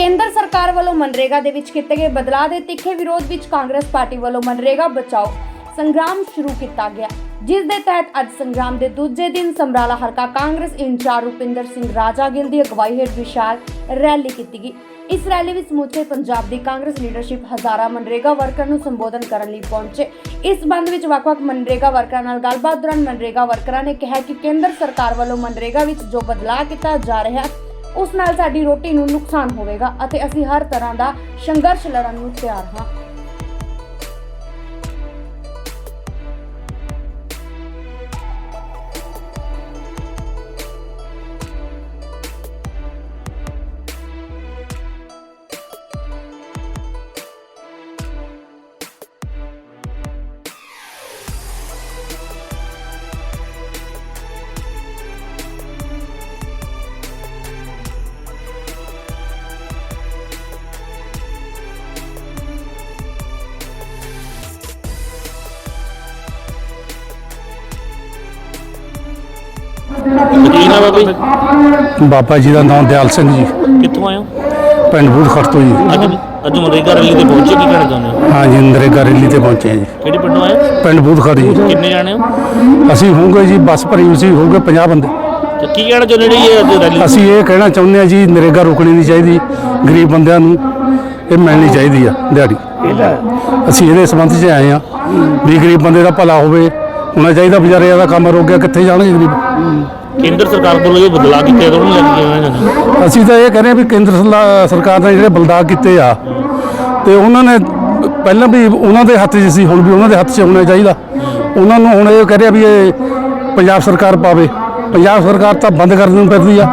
ਕੇਂਦਰ ਸਰਕਾਰ ਵੱਲੋਂ ਮਨਰੇਗਾ ਦੇ ਵਿੱਚ ਕੀਤੇ ਗਏ ਬਦਲਾਅ ਦੇ ਤਿੱਖੇ ਵਿਰੋਧ ਵਿੱਚ ਕਾਂਗਰਸ ਪਾਰਟੀ ਵੱਲੋਂ ਮਨਰੇਗਾ ਬਚਾਓ ਸੰਗਰਾਮ ਸ਼ੁਰੂ ਕੀਤਾ ਗਿਆ, ਜਿਸ ਦੇ ਤਹਿਤ ਅੱਜ ਸੰਗਰਾਮ ਦੇ ਦੂਜੇ ਦਿਨ ਸਮਰਾਲਾ ਹਲਕਾ ਕਾਂਗਰਸ ਇੰਚਾਰਜ ਰੁਪਿੰਦਰ ਸਿੰਘ ਰਾਜਾ ਦੀ ਅਗਵਾਈ ਹੇਠ ਵਿਸ਼ਾਲ ਰੈਲੀ ਕੀਤੀ ਗਈ। ਇਸ ਰੈਲੀ ਵਿੱਚ ਸਮੁੱਚੇ ਪੰਜਾਬ ਦੀ ਕਾਂਗਰਸ ਲੀਡਰਸ਼ਿਪ ਹਜ਼ਾਰਾਂ ਮਨਰੇਗਾ ਵਰਕਰ ਨੂੰ ਸੰਬੋਧਨ ਕਰਨ ਲਈ ਪਹੁੰਚੇ। ਇਸ ਸੰਬੰਧ ਵਿੱਚ ਵੱਖ-ਵੱਖ ਮਨਰੇਗਾ ਵਰਕਰਾਂ ਨਾਲ ਗੱਲਬਾਤ ਦੌਰਾਨ ਮਨਰੇਗਾ ਵਰਕਰਾਂ ਨੇ ਕਿਹਾ ਕਿ ਕੇਂਦਰ ਸਰਕਾਰ ਵੱਲੋਂ ਮਨਰੇਗਾ ਵਿੱਚ ਜੋ ਬਦਲਾਅ ਕੀਤਾ ਜਾ ਰਿਹਾ ਹੈ ਉਸ ਨਾਲ ਸਾਡੀ ਰੋਟੀ ਨੂੰ ਨੁਕਸਾਨ ਹੋਵੇਗਾ ਅਤੇ ਅਸੀਂ ਹਰ ਤਰ੍ਹਾਂ ਦਾ ਸੰਘਰਸ਼ ਲੜਨ ਨੂੰ ਤਿਆਰ ਹਾਂ। ਕੀ ਨਾਮ ਹੈ ਬਈ ਬਾਬਾ ਜੀ ਦਾ ਨਾਮ ਦਿਆਲ ਸਿੰਘ ਜੀ। ਕਿੱਥੋਂ ਆਏ ਹੋ? ਪਿੰਡ ਬੂਧ ਖਰਤੋ ਜੀ। ਅੱਜ ਅੱਜ ਮਨਰੇਗਾ ਰੈਲੀ ਤੇ ਪਹੁੰਚੇ ਕੀ ਕਹਿਣਾ ਚਾਹੁੰਦੇ ਹੋ? ਹਾਂ ਜੀ ਨਰੇਗਾ ਰੈਲੀ ਤੇ ਪਹੁੰਚੇ ਹਾਂ ਜੀ। ਕਿਹੜੇ ਪਿੰਡੋਂ ਆਏ ਹੋ? ਪਿੰਡ ਬੂਧ ਖਰ ਜੀ। ਕਿੰਨੇ ਜਾਣੇ ਹੋ? ਅਸੀਂ ਹੋਵਾਂਗੇ ਜੀ ਬੱਸ ਭਰੀ ਅਸੀਂ ਹੋਵਾਂਗੇ 50 ਬੰਦੇ। ਤੇ ਕੀ ਕਹਿਣਾ ਚਾਹੁੰਦੇ ਜਿਹੜੀ ਇਹ ਅੱਜ ਰੈਲੀ? ਅਸੀਂ ਇਹ ਕਹਿਣਾ ਚਾਹੁੰਦੇ ਹਾਂ ਜੀ ਨਰੇਗਾ ਰੁਕਣੀ ਨਹੀਂ ਚਾਹੀਦੀ ਗਰੀਬ ਬੰਦਿਆਂ ਨੂੰ ਇਹ ਮਿਲਣੀ ਚਾਹੀਦੀ ਆ ਦਿਹਾੜੀ। ਅਸੀਂ ਇਹਦੇ ਸੰਬੰਧ 'ਚ ਆਏ ਆ ਵੀ ਗਰੀਬ ਬੰਦੇ ਦਾ ਭਲਾ ਹੋਵੇ ਹੋਣਾ ਚਾਹੀਦਾ ਵਿਚਾਰਿਆਂ ਦਾ ਕੰਮ ਰੁਕ ਗਿਆ ਕਿੱਥੇ ਜਾਣਗੇ ਗਰੀਬ ਕੇਂਦਰ ਸਰਕਾਰ ਵੱਲੋਂ ਜੋ ਬਦਲਾਅ ਕੀਤੇ ਆ, ਉਹਨੂੰ ਲੈ ਕੇ ਅਸੀਂ ਤਾਂ ਇਹ ਕਹਿੰਦੇ ਹਾਂ ਵੀ ਕੇਂਦਰ ਸਰਲਾ- ਸਰਕਾਰ ਨੇ ਜਿਹੜੇ ਬਲਦਾ ਕੀਤੇ ਆ ਤੇ ਉਹਨਾਂ ਨੇ ਪਹਿਲਾਂ ਵੀ ਉਹਨਾਂ ਦੇ ਹੱਥ 'ਚ ਸੀ ਹੁਣ ਵੀ ਉਹਨਾਂ ਦੇ ਹੱਥ 'ਚ ਹੋਣਾ ਚਾਹੀਦਾ। ਉਹਨਾਂ ਨੂੰ ਹੁਣ ਇਹ ਕਹਿ ਰਿਹਾ ਵੀ ਇਹ ਪੰਜਾਬ ਸਰਕਾਰ ਪਾਵੇ। ਪੰਜਾਬ ਸਰਕਾਰ ਤਾਂ ਬੰਦ ਕਰਨ ਨੂੰ ਪੈਂਦੀ ਆ।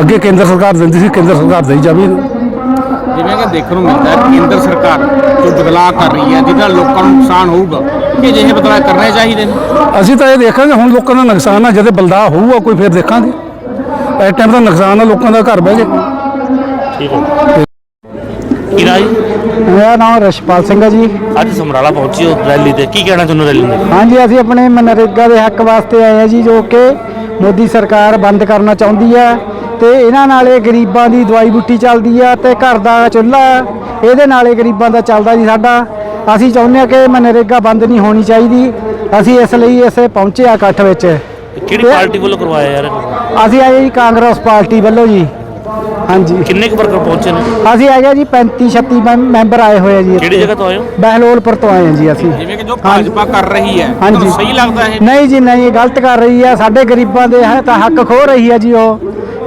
ਅੱਗੇ ਕੇਂਦਰ ਸਰਕਾਰ ਦਿੰਦੀ ਸੀ ਕੇਂਦਰ ਸਰਕਾਰ ਦੇਈ ਜਾਵੇ। ਜਿਵੇਂ ਕਿ ਦੇਖਣ ਨੂੰ ਮਿਲਦਾ ਹੈ ਕੇਂਦਰ ਸਰਕਾਰ ਜੋ ਬਦਲਾਅ ਕਰ ਰਹੀ ਹੈ ਜਿਹਦੇ ਲੋਕਾਂ ਨੂੰ ਨੁਕਸਾਨ ਹੋਊਗਾ ਕਿ ਅਜਿਹੇ ਬਦਲਾਅ ਕਰਨੇ ਚਾਹੀਦੇ ਨੇ? ਅਸੀਂ ਤਾਂ ਇਹ ਦੇਖਾਂਗੇ ਹੁਣ ਲੋਕਾਂ ਦਾ ਨੁਕਸਾਨ ਆ ਜਦੋਂ ਬਲਦਾ ਹੋਊਗਾ ਕੋਈ ਫਿਰ ਦੇਖਾਂਗੇ। ਇਸ ਟਾਈਮ ਦਾ ਨੁਕਸਾਨ ਆ ਲੋਕਾਂ ਦਾ ਘਰ ਬਹਿ ਗਏ ਠੀਕ ਹੈ। ਕੀ ਰਾਜ ਮੇਰਾ ਨਾਮ ਰਸ਼ਪਾਲ ਸਿੰਘ ਹੈ ਜੀ। ਅੱਜ ਸਮਰਾਲਾ ਪਹੁੰਚੇ ਹੋ ਰੈਲੀ ਤੇ ਕੀ ਕਹਿਣਾ ਚਾਹੁੰਦੇ ਰੈਲੀ ਤੇ ਹਾਂਜੀ ਅਸੀਂ ਆਪਣੇ ਮਨਰੇਗਾ ਦੇ ਹੱਕ ਵਾਸਤੇ ਆਏ ਹਾਂ ਜੀ ਜੋ ਕਿ ਮੋਦੀ ਸਰਕਾਰ ਬੰਦ ਕਰਨਾ ਚਾਹੁੰਦੀ ਹੈ ਤੇ ਇਹਨਾਂ ਨਾਲ ਇਹ ਗਰੀਬਾਂ ਦੀ ਦਵਾਈ ਬੂਟੀ ਚੱਲਦੀ ਆ ਤੇ ਘਰ ਦਾ ਚੁੱਲ੍ਹਾ ਇਹਦੇ ਨਾਲ ਇਹ ਗਰੀਬਾਂ ਦਾ ਚੱਲਦਾ ਜੀ ਸਾਡਾ। ਅਸੀਂ ਚਾਹੁੰਦੇ ਹਾਂ ਕਿ ਮਨਰੇਗਾ ਬੰਦ ਨਹੀਂ ਹੋਣੀ ਚਾਹੀਦੀ। ਅਸੀਂ ਇਸ ਲਈ ਇਸੇ ਪਹੁੰਚੇ ਆ ਇਕੱਠ ਵਿੱਚ। ਕਿਹੜੀ ਪਾਰਟੀ ਵੱਲੋਂ ਕਰਵਾਇਆ ਯਾਰ? ਅਸੀਂ ਆਏ ਜੀ ਕਾਂਗਰਸ ਪਾਰਟੀ ਵੱਲੋਂ ਜੀ। ਹਾਂਜੀ। ਕਿੰਨੇ ਕੁ ਵਰਕਰ ਪਹੁੰਚੇ ਨੇ? ਅਸੀਂ ਹੈਗੇ ਜੀ 35 36 ਮੈਂ- ਮੈਂਬਰ ਆਏ ਹੋਏ ਆ ਜੀ ਕਿਹੜੀ ਇੱਥੇ। ਜਗ੍ਹਾ ਤੋਂ ਆਏ ਹੋ? ਬਹਿਲੋਲਪੁਰ ਤੋਂ ਆਏ ਹਾਂ ਜੀ ਅਸੀਂ। ਜਿਵੇਂ ਕਿ ਜੋ ਭਾਜਪਾ ਕਰ ਰਹੀ ਹੈ। ਹਾਂਜੀ। ਤੁਹਾਨੂੰ ਸਹੀ ਲੱਗਦਾ ਇਹ? ਨਹੀਂ ਜੀ ਨਹੀਂ ਇਹ ਗਲਤ ਕਰ ਰਹੀ ਹੈ। ਸਾਡੇ ਗਰੀਬਾਂ ਦੇ ਹੈ ਤਾਂ ਹੱਕ ਖੋ ਰਹੀ ਹੈ ਜੀ ਉਹ।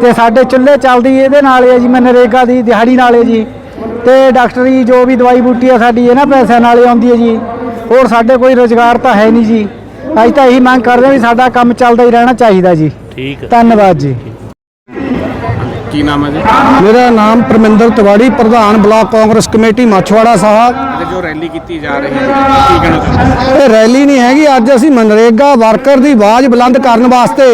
ਤੇ ਸਾਡੇ ਚੁੱਲ੍ਹੇ ਚੱਲਦੀ ਇਹਦੇ ਨਾਲ ਹੀ ਜੀ ਮਨਰੇਗਾ ਦੀ ਦਿਹਾੜੀ ਨਾਲ ਹੈ ਜੀ। ਤੇ ਡਾਕਟਰੀ ਜੋ ਵੀ ਦਵਾਈ ਬੂਟੀ ਹੈ ਸਾਡੀ ਇਹਨਾਂ ਪੈਸਿਆਂ ਨਾਲ ਹੀ ਆਉਂਦੀ ਹੈ ਜੀ। ਹੋਰ ਸਾਡੇ ਕੋਈ ਰੋਜ਼ਗਾਰ ਤਾਂ ਹੈ ਨਹੀਂ ਜੀ। ਅਸੀਂ ਤਾਂ ਇਹੀ ਮੰਗ ਕਰਦੇ ਹਾਂ ਵੀ ਸਾਡਾ ਕੰਮ ਚੱਲਦਾ ਹੀ ਰਹਿਣਾ ਚਾਹੀਦਾ ਜੀ। ਠੀਕ ਹੈ। ਧੰਨਵਾਦ ਜੀ। ਕੀ ਨਾਮ ਹੈ ਜੀ? ਮੇਰਾ ਨਾਮ ਪਰਮਿੰਦਰ ਤਿਵਾੜੀ ਪ੍ਰਧਾਨ block Congress committee Machhiwara Sahib. ਤੇ ਜੋ ਰੈਲੀ ਕੀਤੀ ਜਾ ਰਹੀ ਹੈ ਕੀ ਕਹਿਣਾ ਚਾਹੁੰਦੇ? ਇਹ ਰੈਲੀ ਨਹੀਂ ਹੈਗੀ ਅੱਜ ਅਸੀਂ ਮਨਰੇਗਾ ਵਰਕਰ ਦੀ ਆਵਾਜ਼ ਬੁਲੰਦ ਕਰਨ ਵਾਸਤੇ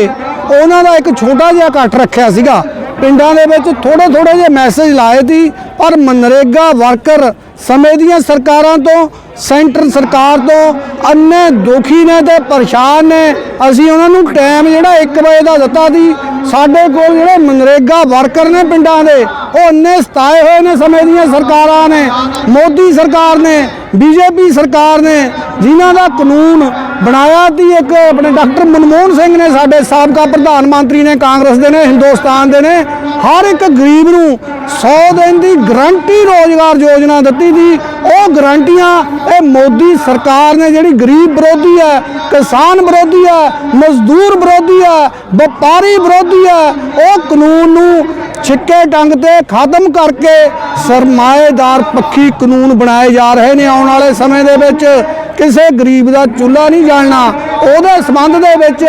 ਉਹਨਾਂ ਦਾ ਇੱਕ ਛੋਟਾ ਜਿਹਾ ਇਕੱਠ ਰੱਖਿਆ ਸੀਗਾ। ਪਿੰਡਾਂ ਦੇ ਵਿੱਚ ਥੋੜੇ ਥੋੜੇ ਜਿਹੇ ਮੈਸੇਜ ਲਾਏ ਸੀ ਪਰ ਮਨਰੇਗਾ ਵਰਕਰ ਸਮੇਂ ਦੀਆਂ ਸਰਕਾਰਾਂ ਤੋਂ ਸੈਂਟਰ ਸਰਕਾਰ ਤੋਂ ਅੰਨੇ ਦੁਖੀ ਨੇ ਤੇ ਪਰੇਸ਼ਾਨ ਨੇ। ਅਸੀਂ ਉਹਨਾਂ ਨੂੰ ਟਾਈਮ ਜਿਹੜਾ 1 ਵਜੇ ਦਾ ਦਿੱਤਾ ਸੀ, ਸਾਡੇ ਕੋਲ ਜਿਹੜੇ ਮਨਰੇਗਾ ਵਰਕਰ ਨੇ ਪਿੰਡਾਂ ਦੇ, ਉਹ ਅੰਨੇ ਸਤਾਏ ਹੋਏ ਨੇ ਸਮੇਂ ਦੀਆਂ ਸਰਕਾਰਾਂ ਨੇ। ਮੋਦੀ ਸਰਕਾਰ ਨੇ, ਬੀਜੇਪੀ ਸਰਕਾਰ ਨੇ, ਜਿਨ੍ਹਾਂ ਦਾ ਕਾਨੂੰਨ ਬਣਾਇਆ ਸੀ ਇੱਕ, ਆਪਣੇ ਡਾਕਟਰ ਮਨਮੋਹਨ ਸਿੰਘ ਨੇ ਸਾਡੇ ਸਾਬਕਾ ਪ੍ਰਧਾਨ ਮੰਤਰੀ ਨੇ, ਕਾਂਗਰਸ ਦੇ ਨੇ, ਹਿੰਦੁਸਤਾਨ ਦੇ ਨੇ, ਹਰ ਇੱਕ ਗਰੀਬ ਨੂੰ 100 ਦਿਨ ਦੀ ਗਰੰਟੀ ਰੋਜ਼ਗਾਰ ਯੋਜਨਾ ਦਿੱਤੀ ਸੀ। ਉਹ ਗਰੰਟੀਆਂ, ਇਹ ਮੋਦੀ ਸਰਕਾਰ ਨੇ ਜਿਹੜੀ ਗਰੀਬ ਵਿਰੋਧੀ ਹੈ, ਕਿਸਾਨ ਵਿਰੋਧੀ ਹੈ, ਮਜ਼ਦੂਰ ਵਿਰੋਧੀ ਹੈ, ਵਪਾਰੀ ਵਿਰੋਧੀ ਹੈ, ਉਹ ਕਾਨੂੰਨ ਨੂੰ ਛਿੱਕੇ ਡੰਗ ਤੇ ਖਤਮ ਕਰਕੇ ਸਰਮਾਏਦਾਰ ਪੱਖੀ ਕਾਨੂੰਨ ਬਣਾਏ ਜਾ ਰਹੇ ਨੇ ਆਉਣ ਵਾਲੇ ਸਮੇਂ ਦੇ ਵਿੱਚ। ਕਿਸੇ ਗਰੀਬ ਦਾ ਚੁੱਲ੍ਹਾ ਨਹੀਂ ਜਾਲਣਾ ਉਹਦੇ ਸੰਬੰਧ ਦੇ ਵਿੱਚ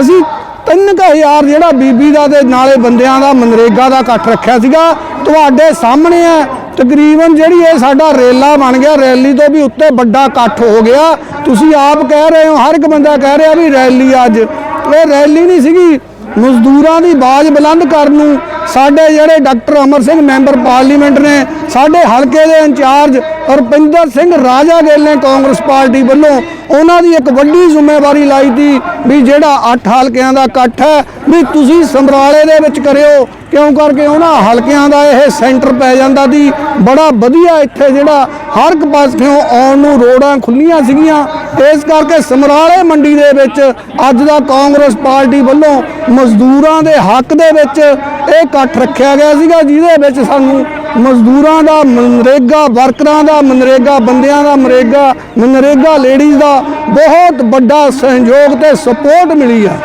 ਅਸੀਂ 3000 ਜਿਹੜਾ ਬੀਬੀ ਦਾ ਤੇ ਨਾਲੇ ਬੰਦਿਆਂ ਦਾ ਮਨਰੇਗਾ ਦਾ ਇਕੱਠ ਰੱਖਿਆ ਸੀਗਾ। ਤੁਹਾਡੇ ਸਾਹਮਣੇ ਹੈ। ਤਕਰੀਬਨ ਜਿਹੜੀ ਇਹ ਸਾਡਾ ਰੇਲਾ ਬਣ ਗਿਆ, ਰੈਲੀ ਤੋਂ ਵੀ ਉੱਤੇ ਵੱਡਾ ਇਕੱਠ ਹੋ ਗਿਆ। ਤੁਸੀਂ ਆਪ ਕਹਿ ਰਹੇ ਹੋ, ਹਰ ਇੱਕ ਬੰਦਾ ਕਹਿ ਰਿਹਾ ਵੀ ਰੈਲੀ ਅੱਜ। ਇਹ ਰੈਲੀ ਨਹੀਂ ਸੀਗੀ, ਮਜ਼ਦੂਰਾਂ ਦੀ ਆਵਾਜ਼ ਬੁਲੰਦ ਕਰਨ ਨੂੰ ਸਾਡੇ ਜਿਹੜੇ doctor Amar Singh member parliament ਨੇ, ਸਾਡੇ ਹਲਕੇ ਦੇ ਇੰਚਾਰਜ ਰੁਪਿੰਦਰ ਸਿੰਘ ਰਾਜਾ ਗਿੱਲ ਨੇ ਕਾਂਗਰਸ ਪਾਰਟੀ ਵੱਲੋਂ ਉਹਨਾਂ ਦੀ ਇੱਕ ਵੱਡੀ ਜ਼ਿੰਮੇਵਾਰੀ ਲਾਈ ਤੀ ਵੀ ਜਿਹੜਾ 8 ਹਲਕਿਆਂ ਦਾ ਇਕੱਠ ਹੈ, ਵੀ ਤੁਸੀਂ ਸਮਰਾਲੇ ਦੇ ਵਿੱਚ ਕਰਿਓ। ਕਿਉਂ? ਕਰਕੇ ਉਹਨਾਂ ਹਲਕਿਆਂ ਦਾ ਇਹ ਸੈਂਟਰ ਪੈ ਜਾਂਦਾ ਸੀ। ਬੜਾ ਵਧੀਆ ਇੱਥੇ ਜਿਹੜਾ ਹਰ ਇੱਕ ਪਾਸਿਓਂ ਆਉਣ ਨੂੰ ਰੋਡਾਂ ਖੁੱਲੀਆਂ ਸੀਗੀਆਂ। ਇਸ ਕਰਕੇ ਸਮਰਾਲੇ ਮੰਡੀ ਦੇ ਵਿੱਚ ਅੱਜ ਦਾ ਕਾਂਗਰਸ ਪਾਰਟੀ ਵੱਲੋਂ ਮਜ਼ਦੂਰਾਂ ਦੇ ਹੱਕ ਦੇ ਵਿੱਚ ਇਹ ਇਕੱਠ ਰੱਖਿਆ ਗਿਆ ਸੀਗਾ, ਜਿਹਦੇ ਵਿੱਚ ਸਾਨੂੰ ਮਜ਼ਦੂਰਾਂ ਦਾ ਮਨਰੇਗਾ ਵਰਕਰਾਂ ਦਾ ਮਨਰੇਗਾ ਬੰਦਿਆਂ ਦਾ ਮਨਰੇਗਾ ਮਨਰੇਗਾ ਲੇਡੀਜ਼ ਦਾ ਬਹੁਤ ਵੱਡਾ ਸਹਿਯੋਗ ਤੇ ਸਪੋਰਟ ਮਿਲੀ ਆ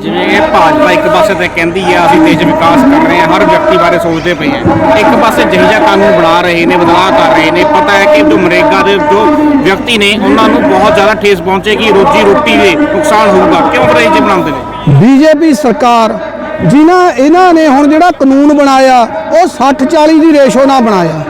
ਜਿਵੇਂ ਇਹ ਭਾਜਪਾ ਇੱਕ ਪਾਸੇ ਤੇ ਕਹਿੰਦੀ ਆ ਅਸੀਂ ਦੇਸ਼ ਵਿਕਾਸ ਕਰ ਰਹੇ ਹਾਂ ਹਰ ਵਿਅਕਤੀ ਬਾਰੇ ਸੋਚਦੇ ਪਏ ਆ। ਇੱਕ ਪਾਸੇ ਜਿਹੀਜਾ ਕਾਨੂੰਨ ਬਣਾ ਰਹੇ ਨੇ ਬਦਲਾਅ ਕਰ ਰਹੇ ਨੇ ਪਤਾ ਹੈ ਕਿ ਜੋ ਮਰੇਗਾ ਦੇ ਜੋ ਵਿਅਕਤੀ ਨੇ ਉਹਨਾਂ ਨੂੰ ਬਹੁਤ ਜ਼ਿਆਦਾ ਠੇਸ ਪਹੁੰਚੇਗੀ ਰੋਜੀ ਰੋਟੀ ਦੇ ਨੁਕਸਾਨ ਹੋਊਗਾ। ਕਿਉਂ ਫਿਰ ਇਹ ਜੇ ਬਣਾਉਂਦੇ ਨੇ? ਬੀਜੇਪੀ ਸਰਕਾਰ ਜਿਨ੍ਹਾਂ ਇਹਨਾਂ ਨੇ ਹੁਣ ਜਿਹੜਾ ਕਾਨੂੰਨ ਬਣਾਇਆ, ਉਹ 60 40 ਦੀ ਰੇਸ਼ੋ ਨਾਲ ਬਣਾਇਆ।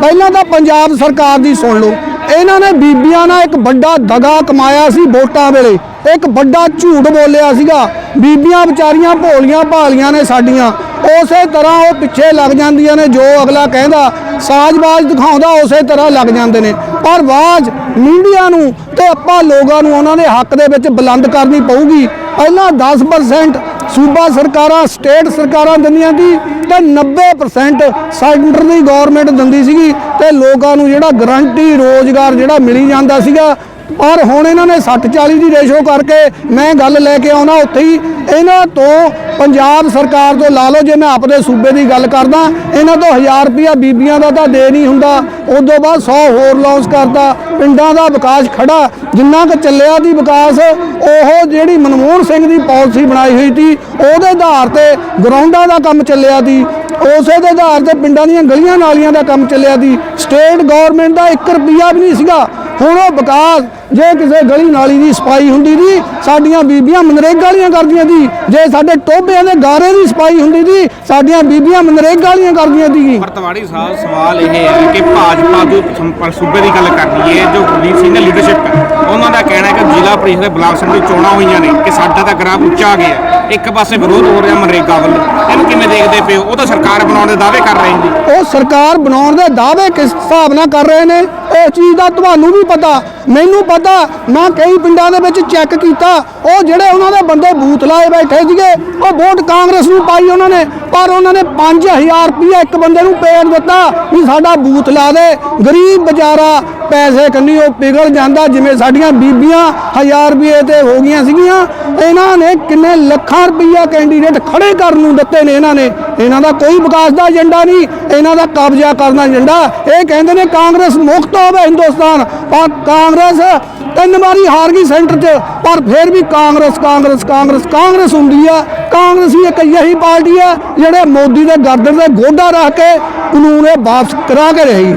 ਪਹਿਲਾਂ ਤਾਂ ਪੰਜਾਬ ਸਰਕਾਰ ਦੀ ਸੁਣ ਲਓ, ਇਹਨਾਂ ਨੇ ਬੀਬੀਆਂ ਨਾਲ ਇੱਕ ਵੱਡਾ ਦਗਾ ਕਮਾਇਆ ਸੀ ਵੋਟਾਂ ਵੇਲੇ, ਇੱਕ ਵੱਡਾ ਝੂਠ ਬੋਲਿਆ ਸੀਗਾ। ਬੀਬੀਆਂ ਵਿਚਾਰੀਆਂ ਭੋਲੀਆਂ ਭਾਲੀਆਂ ਨੇ ਸਾਡੀਆਂ, ਉਸੇ ਤਰ੍ਹਾਂ ਉਹ ਪਿੱਛੇ ਲੱਗ ਜਾਂਦੀਆਂ ਨੇ, ਜੋ ਅਗਲਾ ਕਹਿੰਦਾ, ਸਾਜ਼ਬਾਜ਼ ਦਿਖਾਉਂਦਾ, ਉਸੇ ਤਰ੍ਹਾਂ ਲੱਗ ਜਾਂਦੇ ਨੇ। ਪਰ ਆਵਾਜ਼ ਮੀਡੀਆ ਨੂੰ ਤੇ ਆਪਾਂ ਲੋਕਾਂ ਨੂੰ ਉਹਨਾਂ ਦੇ ਹੱਕ ਦੇ ਵਿੱਚ ਬੁਲੰਦ ਕਰਨੀ ਪਊਗੀ। ਪਹਿਲਾਂ 10% ਸੂਬਾ ਸਰਕਾਰਾਂ, ਸਟੇਟ ਸਰਕਾਰਾਂ ਦਿੰਦੀਆਂ ਸੀ ਤੇ 90% ਸੈਂਟਰ ਦੀ ਗਵਰਨਮੈਂਟ ਦਿੰਦੀ ਸੀਗੀ ਤੇ ਲੋਕਾਂ ਨੂੰ ਜਿਹੜਾ ਗਰੰਟੀ ਰੋਜ਼ਗਾਰ ਜਿਹੜਾ ਮਿਲੀ ਜਾਂਦਾ ਸੀਗਾ ਔਰ ਹੁਣ ਇਹਨਾਂ ਨੇ 60 40 ਦੀ ਰੇਸ਼ੋ ਕਰਕੇ ਮੈਂ ਗੱਲ ਲੈ ਕੇ ਆਉਣਾ ਉੱਥੇ ਹੀ, ਇਹਨਾਂ ਤੋਂ ਪੰਜਾਬ ਸਰਕਾਰ ਤੋਂ ਲਾ ਲਓ, ਜੇ ਮੈਂ ਆਪਦੇ ਸੂਬੇ ਦੀ ਗੱਲ ਕਰਦਾ, ਇਹਨਾਂ ਤੋਂ 1000 ਰੁਪਿਆ ਬੀਬੀਆਂ ਦਾ ਤਾਂ ਦੇ ਨਹੀਂ ਹੁੰਦਾ, ਉਦੋਂ ਬਾਅਦ 100 ਹੋਰ ਲਾਂਚ ਕਰਤਾ, ਪਿੰਡਾਂ ਦਾ ਵਿਕਾਸ ਖੜਾ, ਜਿੰਨਾ ਕੁ ਚੱਲਿਆ ਦੀ ਵਿਕਾਸ, ਉਹ ਜਿਹੜੀ ਮਨਮੋਹਨ ਸਿੰਘ ਦੀ ਪਾਲਿਸੀ ਬਣਾਈ ਹੋਈ ਸੀ, ਉਹਦੇ ਆਧਾਰ ਤੇ ਗਰਾਊਂਡਾਂ ਦਾ ਕੰਮ ਚੱਲਿਆ ਸੀ, ਉਸੇ ਦੇ ਆਧਾਰ ਤੇ ਪਿੰਡਾਂ ਦੀਆਂ ਗਲੀਆਂ ਨਾਲੀਆਂ ਦਾ ਕੰਮ ਚੱਲਿਆ ਸੀ ਸਟੇਟ ਗਵਰਨਮੈਂਟ ਦਾ 1 ਰੁਪਿਆ ਵੀ ਨਹੀਂ ਸੀਗਾ ਹੁਣ ਉਹ ਵਿਕਾਸ ਜੇ ਕਿਸੇ ਗਲੀ ਨਾਲੀ ਦੀ ਸਫ਼ਾਈ ਹੁੰਦੀ ਸੀ ਸਾਡੀਆਂ ਬੀਬੀਆਂ ਮਨਰੇਗਾ ਵਾਲੀਆਂ ਕਰਦੀਆਂ ਸੀ। ਜੇ ਸਾਡੇ ਟੋਬਿਆਂ ਦੇ ਗਾਰੇ ਦੀ ਸਫ਼ਾਈ ਹੁੰਦੀ ਸੀ ਸਾਡੀਆਂ ਬੀਬੀਆਂ ਮਨਰੇਗਾ ਵਾਲੀਆਂ ਕਰਦੀਆਂ ਸੀ। ਪਰ ਤਵਾੜੀ ਸਾਹਿਬ ਸਵਾਲ ਇਹ ਹੈ ਕਿ ਭਾਜਪਾ ਜੋ ਸੰਪਰ ਸੂਬੇ ਦੀ ਗੱਲ ਕਰ ਰਹੀ ਹੈ ਜੋ ਗੁਰਦੀਪ ਸਿੰਘ ਲੀਡਰਸ਼ਿਪ ਹੈ ਉਹਨਾਂ ਦਾ ਕਹਿਣਾ ਹੈ ਕਿ ਜ਼ਿਲ੍ਹਾ ਪ੍ਰੀਸ਼ਦ ਦੇ ਬਲਾਕ ਸੰਮਤੀ ਚੋਣਾਂ ਹੋਈਆਂ ਨੇ ਕਿ ਸਾਡਾ ਤਾਂ ਗ੍ਰਾਫ ਉੱਚਾ ਆ ਗਿਆ ਇੱਕ ਪਾਸੇ ਵਿਰੋਧ ਹੋ ਰਿਹਾ ਮਨਰੇਗਾ ਵੱਲੋਂ ਇਹਨੂੰ ਕਿਵੇਂ ਦੇਖਦੇ ਪਏ ਉਹ ਤਾਂ ਸਰਕਾਰ ਬਣਾਉਣ ਦੇ ਦਾਅਵੇ ਕਰ ਰਹੇ ਨੇ। ਉਹ ਸਰਕਾਰ ਬਣਾਉਣ ਦੇ ਦਾਅਵੇ ਕਿਸ ਹਿਸਾਬ ਨਾਲ ਕਰ ਰਹੇ ਨੇ? ਇਸ ਚੀਜ਼ ਦਾ ਤੁਹਾਨੂੰ ਵੀ ਪਤਾ ਮੈਨੂੰ ਪਤਾ, ਮੈਂ ਕਈ ਪਿੰਡਾਂ ਦੇ ਵਿੱਚ ਚੈੱਕ ਕੀਤਾ। ਉਹ ਜਿਹੜੇ ਉਹਨਾਂ ਦੇ ਬੰਦੇ ਬੂਥ ਲਾਏ ਬੈਠੇ ਸੀਗੇ, ਉਹ ਵੋਟ ਕਾਂਗਰਸ ਨੂੰ ਪਾਈ ਉਹਨਾਂ ਨੇ, ਪਰ ਉਹਨਾਂ ਨੇ 5000 ਰੁਪਏ ਇੱਕ ਬੰਦੇ ਨੂੰ ਪੇੜ ਦਿੱਤਾ ਵੀ ਸਾਡਾ ਬੂਥ ਲਾ ਦੇ। ਗਰੀਬ ਵਿਚਾਰਾ ਪੈਸੇ ਕੰਨੀ ਉਹ ਪਿਘਲ ਜਾਂਦਾ, ਜਿਵੇਂ ਸਾਡੀਆਂ ਬੀਬੀਆਂ 1000 ਰੁਪਏ ਤੇ ਹੋ ਗਈਆਂ ਸੀਗੀਆਂ। ਇਹਨਾਂ ਨੇ ਕਿੰਨੇ ਲੱਖਾਂ ਰੁਪਈਆ ਕੈਂਡੀਡੇਟ ਖੜੇ ਕਰਨ ਨੂੰ ਦਿੱਤੇ ਨੇ ਇਹਨਾਂ ਨੇ। ਇਹਨਾਂ ਦਾ ਕੋਈ ਵਿਕਾਸ ਦਾ ਏਜੰਡਾ ਨਹੀਂ, ਇਹਨਾਂ ਦਾ ਕਬਜ਼ਾ ਕਰਨ ਦਾ ਏਜੰਡਾ। ਇਹ ਕਹਿੰਦੇ ਨੇ ਕਾਂਗਰਸ ਮੁਕਤ ਹੋਵੇ ਹਿੰਦੁਸਤਾਨ, ਪਰ ਕਾਂਗਰਸ ਤਿੰਨ ਵਾਰੀ ਹਾਰ ਗਈ ਸੈਂਟਰ 'ਚ, ਪਰ ਫਿਰ ਵੀ ਕਾਂਗਰਸ ਕਾਂਗਰਸ ਕਾਂਗਰਸ ਕਾਂਗਰਸ ਹੁੰਦੀ ਆ। ਕਾਂਗਰਸ ਹੀ ਇੱਕ ਅਜਿਹੀ ਪਾਰਟੀ ਆ, ਜਿਹੜੇ ਮੋਦੀ ਦੇ ਗਰਦਨ ਤੇ ਗੋਡਾ ਰੱਖ ਕੇ ਕਾਨੂੰਨ ਇਹ ਵਾਪਸ ਕਰਾ ਕੇ ਰਹੀ।